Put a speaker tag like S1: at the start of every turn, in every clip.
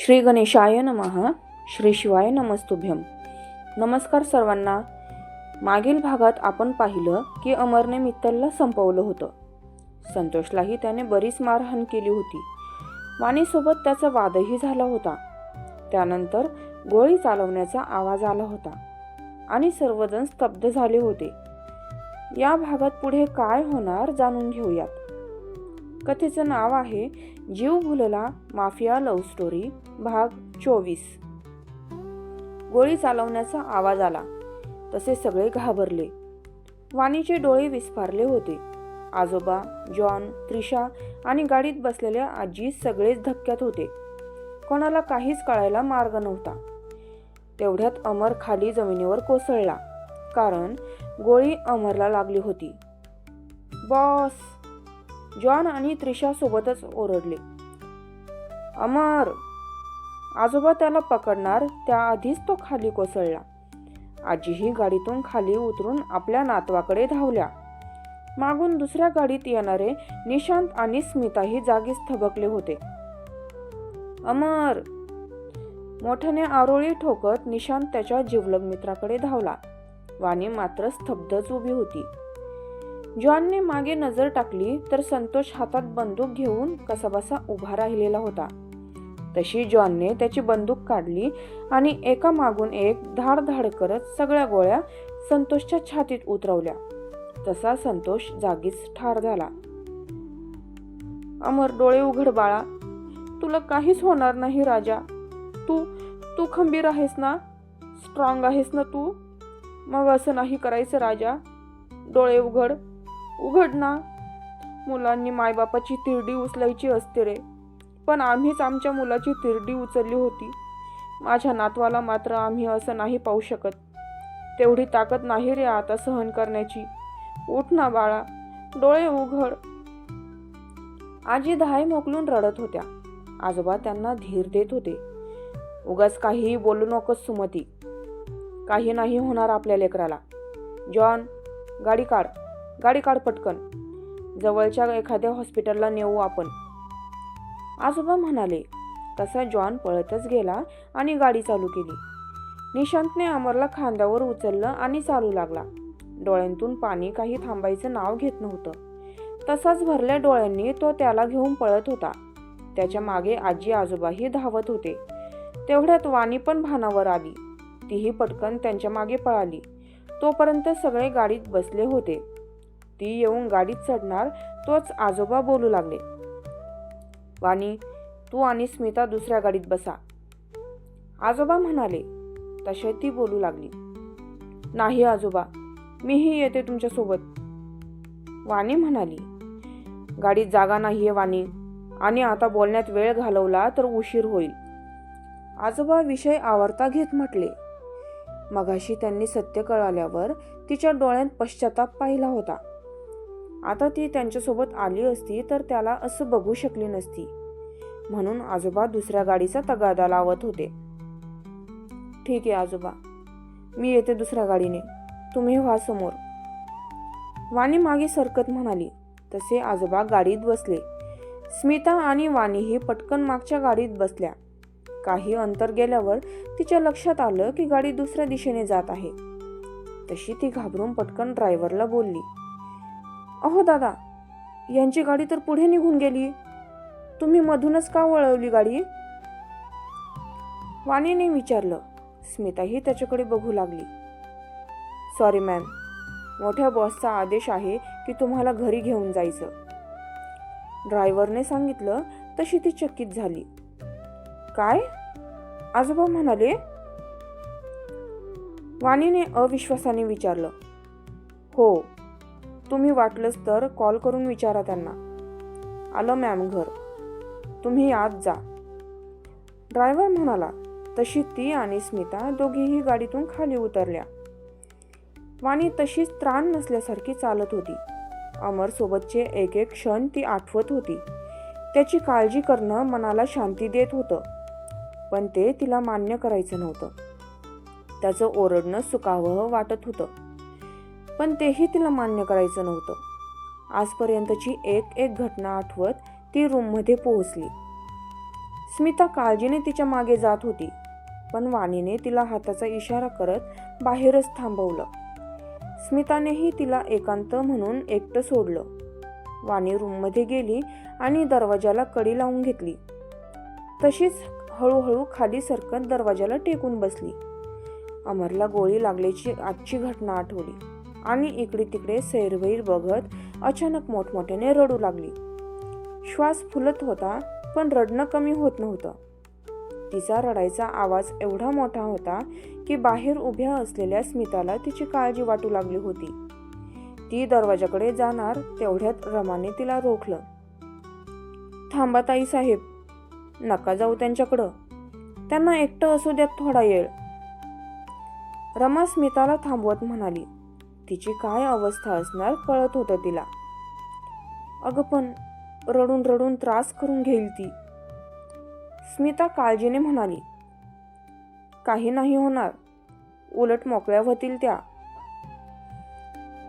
S1: श्री गणेशाय नमः श्री शिवाय नमस्तुभ्यम. नमस्कार सर्वांना. मागील भागात आपण पाहिलं की अमरने मित्तलला संपवलं होतं. संतोषलाही त्याने बरीच मारहाण केली होती. वाणीसोबत त्याचा वादही झाला होता. त्यानंतर गोळी चालवण्याचा आवाज आला होता आणि सर्वजण स्तब्ध झाले होते. या भागात पुढे काय होणार जाणून घेऊयात. कथेचं नाव आहे जीव भुलला माफिया लव्ह स्टोरी भाग चोवीस. गोळी चालवण्याचा आवाज आला. तसे सगळे घाबरले. वाणीचे डोळे विस्फारले होते. आजोबा जॉन त्रिशा आणि गाडीत बसलेल्या आजी सगळेच धक्क्यात होते. कोणाला काहीच कळायला मार्ग नव्हता. तेवढ्यात अमर खाली जमिनीवर कोसळला. कारण गोळी अमरला लागली होती. बॉस! जॉन आणि त्रिशा सोबतच ओरडले. अमर आजोबा त्याला पकडणार त्याआधीच तो खाली कोसळला. आजीही गाडीतून खाली उतरून आपल्या नातवाकडे धावल्या. मागून दुसऱ्या गाडीत येणारे निशांत आणि स्मिताही जागीच थबकले होते. अमर मोठ्याने आरोळी ठोकत निशांत त्याच्या जिवलग मित्राकडे धावला. वाणी मात्र स्तब्धच उभी होती. जॉनने मागे नजर टाकली तर संतोष हातात बंदूक घेऊन कसाबसा उभा राहिलेला होता. तशी जॉनने त्याची बंदूक काढली आणि एका मागून एक धाड धाड करत सगळ्या गोळ्या संतोषच्या छातीत उतरवल्या. तसा संतोष जागीच ठार झाला. अमर डोळे उघड बाळा तुला काहीच होणार नाही राजा. तू तू खंबीर आहेस ना? स्ट्रॉंग आहेस ना तू? मग असं नाही करायचं राजा. डोळे उघड. उघड ना. मुलांनी मायबापाची तिरडी उचलायची असते रे. पण आम्हीच आमच्या मुलाची तिरडी उचलली होती. माझ्या नातवाला मात्र आम्ही असं नाही पाहू शकत. तेवढी ताकद नाही रे आता सहन करण्याची. उठ ना बाळा. डोळे उघड. आजी धाय मोकलून रडत होत्या. आजोबा त्यांना धीर देत होते. उगाच काहीही बोलू नकोस सुमती. काही नाही होणार आपल्या लेकराला. जॉन गाडी काढ. गाडी काढ पटकन. जवळच्या एखाद्या हॉस्पिटलला नेऊ आपण. आजोबा म्हणाले तसा जॉन पळतच गेला आणि गाडी चालू केली. निशांतने अमरला खांद्यावर उचललं आणि चालू लागला. डोळ्यांतून पाणी काही थांबायचं नाव घेत नव्हतं. तसाच भरल्या डोळ्यांनी तो त्याला घेऊन पळत होता. त्याच्यामागे आजी आजोबाही धावत होते. तेवढ्यात वाणी पण भानावर आली. तीही पटकन त्यांच्या मागे पळाली. तोपर्यंत सगळे गाडीत बसले होते. ती येऊन गाडीत चढणार तोच आजोबा बोलू लागले. वाणी तू आणि स्मिता दुसऱ्या गाडीत बसा. आजोबा म्हणाले. तसे ती बोलू लागली. नाही आजोबा मीही येते तुमच्यासोबत वाणी म्हणाली. गाडीत जागा नाही आहे वाणी आणि आता बोलण्यात वेळ घालवला तर उशीर होईल. आजोबा विषय आवर्ता घेत म्हटले. मगाशी त्यांनी सत्य कळाल्यावर तिच्या डोळ्यात पश्चाताप पाहिला होता. आता ती त्यांच्यासोबत आली असती तर त्याला असं बघू शकली नसती. म्हणून आजोबा दुसऱ्या गाडीचा तगादा लावत होते. ठीक आहे आजोबा. मी येते दुसऱ्या गाडीने. तुम्ही व्हा समोर. वाणी मागे सरकत म्हणाली. तसे आजोबा गाडीत बसले. स्मिता आणि वाणीही पटकन मागच्या गाडीत बसल्या. काही अंतर गेल्यावर तिच्या लक्षात आलं की गाडी दुसऱ्या दिशेने जात आहे. तशी ती घाबरून पटकन ड्रायव्हरला बोलली. अहो दादा यांची गाडी तर पुढे निघून गेली. तुम्ही मधूनच का वळवली गाडी? वाणीने विचारलं. स्मिताही त्याच्याकडे बघू लागली. सॉरी मॅम मोठ्या बॉसचा आदेश आहे की तुम्हाला घरी घेऊन जायचं. ड्रायव्हरने सांगितलं तशी ती चकित झाली. काय? आजोबा म्हणाले? वाणीने अविश्वासाने विचारलं. हो तुम्ही वाटलंच तर कॉल करून विचारा त्यांना. आलं मॅम घर. तुम्ही आत जा. ड्रायव्हर म्हणाला तशी ती आणि स्मिता दोघीही गाडीतून खाली उतरल्या. वाणी तशीच त्राण नसल्यासारखी चालत होती. अमर सोबतचे एक एक क्षण ती आठवत होती. त्याची काळजी करणं मनाला शांती देत होतं. पण ते तिला मान्य करायचं नव्हतं. त्याचं ओरडणं सुकावं वाटत होतं. पण तेही तिला मान्य करायचं नव्हतं. आजपर्यंतची एक एक घटना आठवत ती रूममध्ये पोहोचली. स्मिता काळजीने तिच्यामागे जात होती पण वाणीने तिला हाताचा इशारा करत बाहेरच थांबवलं. स्मितानेही तिला एकांत म्हणून एकटं सोडलं. वाणी रूममध्ये गेली आणि दरवाजाला कडी लावून घेतली. तशीच हळूहळू खाली सरकत दरवाजाला टेकून बसली. अमरला गोळी लागल्याची आजची घटना आठवली. आणि इकडे तिकडे सैरवैर बघत अचानक मोठमोठ्याने रडू लागली. श्वास फुलत होता पण रडणं कमी होत नव्हतं. तिचा रडायचा आवाज एवढा मोठा होता की बाहेर उभ्या असलेल्या स्मिताला तिची काळजी वाटू लागली होती. ती दरवाजाकडे जाणार तेवढ्यात रमाने तिला रोखलं. थांबा ताई साहेब नका जाऊ त्यांच्याकडं. त्यांना एकटं असू द्यात थोडा वेळ रमा स्मिताला थांबवत म्हणाली. तिची काय अवस्था असणार कळत होतं तिला. अगं पण रडून रडून त्रास करून घेईल ती. स्मिता काळजीने म्हणाली काही नाही होणार. उलट मोकळ्या होतील त्या.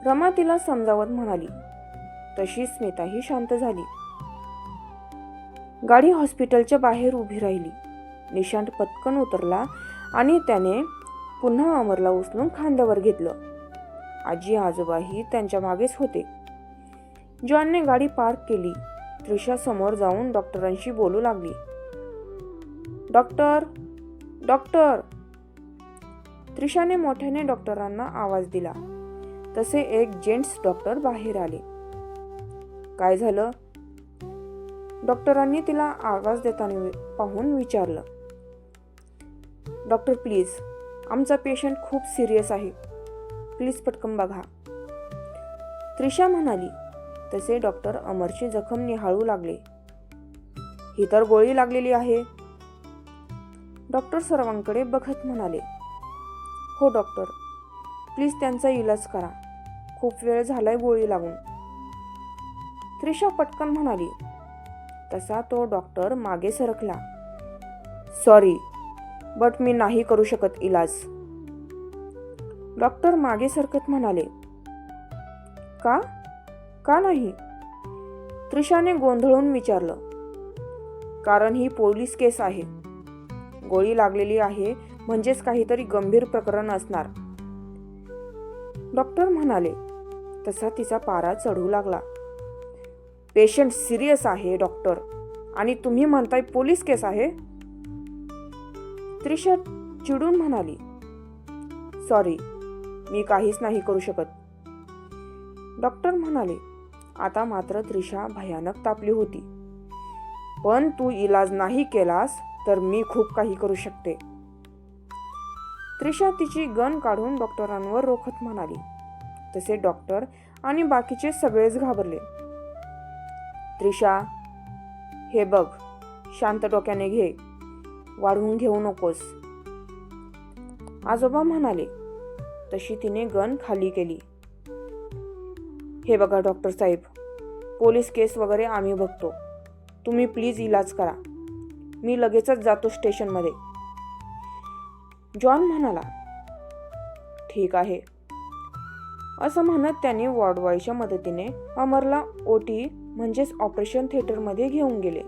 S1: रमा तिला समजावत म्हणाली तशी स्मिताही शांत झाली. गाडी हॉस्पिटलच्या बाहेर उभी राहिली. निशांत पटकन उतरला आणि त्याने पुन्हा अमरला उचलून खांद्यावर घेतलं. आजी आजोबाही त्यांच्या मागेच होते. जॉनने गाडी पार्क केली. त्रिशा समोर जाऊन डॉक्टरांशी बोलू लागली. Doctor doctor! त्रिशाने मोठ्याने डॉक्टरांना आवाज दिला. तसे एक जेंट्स डॉक्टर बाहेर आले. काय झालं? डॉक्टरांनी तिला आवाज देताना पाहून विचारलं. डॉक्टर प्लीज आमचा पेशंट खूप सिरियस आहे. प्लीज पटकन बघा. त्रिशा म्हणाली तसे डॉक्टर अमरची जखम निहाळू लागले. ही तर गोळी लागलेली आहे. डॉक्टर सर्वांकडे बघत म्हणाले हो डॉक्टर प्लीज त्यांचा इलाज करा. खूप वेळ झालाय गोळी लागून. त्रिशा पटकन म्हणाली तसा तो डॉक्टर मागे सरकला. सॉरी बट मी नाही करू शकत इलाज. डॉक्टर मागे सरकत म्हणाले का? का नाही? त्रिशाने गोंधळून विचारलं कारण ही पोलीस केस आहे. गोळी लागलेली आहे म्हणजेच काहीतरी गंभीर प्रकरण असणार. डॉक्टर म्हणाले तसा तिचा पारा चढू लागला. पेशंट सिरियस आहे डॉक्टर. आणि तुम्ही म्हणताय पोलीस केस आहे? त्रिशा चिडून म्हणाली सॉरी मी काहीच नाही करू शकत. डॉक्टर म्हणाले आता मात्र त्रिशा भयानक तापली होती. पण तू इलाज नाही केलास तर मी खूप काही करू शकते. त्रिशा तिची गन काढून डॉक्टरांवर रोखत म्हणाली. तसे डॉक्टर आणि बाकीचे सगळेच घाबरले. त्रिशा हे बघ शांत डोक्याने घे. वाढवून घेऊ नकोस. आजोबा म्हणाले तशी तिने गन खाली केली. हे बघा डॉक्टर साहेब पोलीस केस वगैरे आम्ही बघतो. तुम्ही प्लीज इलाज करा. मी लगेचच जातो स्टेशनमध्ये. जॉन म्हणाला ठीक आहे. असं म्हणत त्याने वॉर्डबॉयच्या मदतीने अमरला ओटी म्हणजेच ऑपरेशन थिएटरमध्ये घेऊन गेले.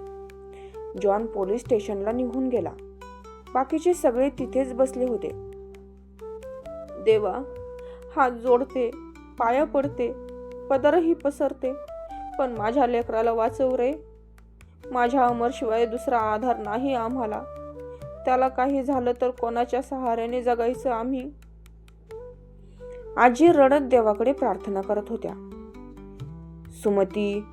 S1: जॉन पोलीस स्टेशनला निघून गेला. बाकीचे सगळे तिथेच बसले होते. देवा हात जोडते पाया पडते पदरही पसरते पण माझ्या लेकराला वाचव रे. माझ्या अमरशिवाय दुसरा आधार नाही आम्हाला. त्याला काही झालं तर कोणाच्या सहाऱ्याने जगायचं आम्ही? आजी रडत देवाकडे प्रार्थना करत होत्या. सुमती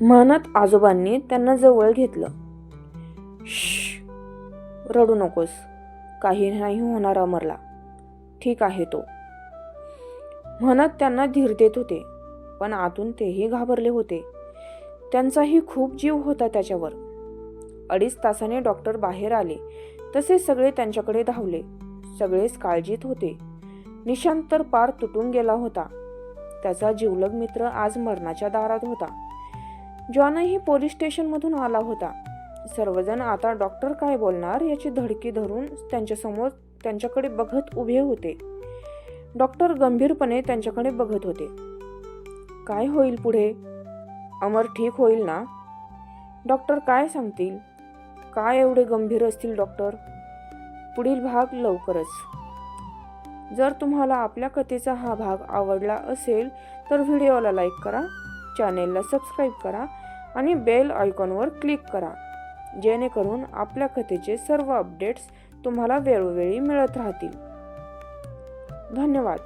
S1: म्हणत आजोबांनी त्यांना जवळ घेतलं. रडू नकोस. काही नाही होणार अमरला. ठीक आहे तो. म्हणत त्यांना धीर देत होते पण आतून तेही घाबरले होते. त्यांचाही खूप जीव होता त्याच्यावर. अडीच तासाने डॉक्टर बाहेर आले तसे सगळे त्यांच्याकडे धावले. सगळेच काळजीत होते. निशांत तर पार तुटून गेला होता. त्याचा जिवलग मित्र आज मरणाच्या दारात होता. जॉनही पोलीस स्टेशनमधून आला होता. सर्वजण आता डॉक्टर काय बोलणार याची धडकी धरून त्यांच्यासमोर त्यांच्याकडे बघत उभे होते. डॉक्टर गंभीरपणे त्यांच्याकडे बघत होते. काय होईल पुढे? अमर ठीक होईल ना? डॉक्टर काय सांगतील? काय एवढे गंभीर असतील डॉक्टर? पुढील भाग लवकरच. जर तुम्हाला आपल्या कथेचा हा भाग आवडला असेल तर व्हिडिओला लाईक करा चॅनेलला सबस्क्राईब करा आणि बेल आयकॉनवर क्लिक करा. जेणेकरून आपल्या कथेचे सर्व अपडेट्स तुम्हाला वेळोवेळी मिळत राहतील. धन्यवाद.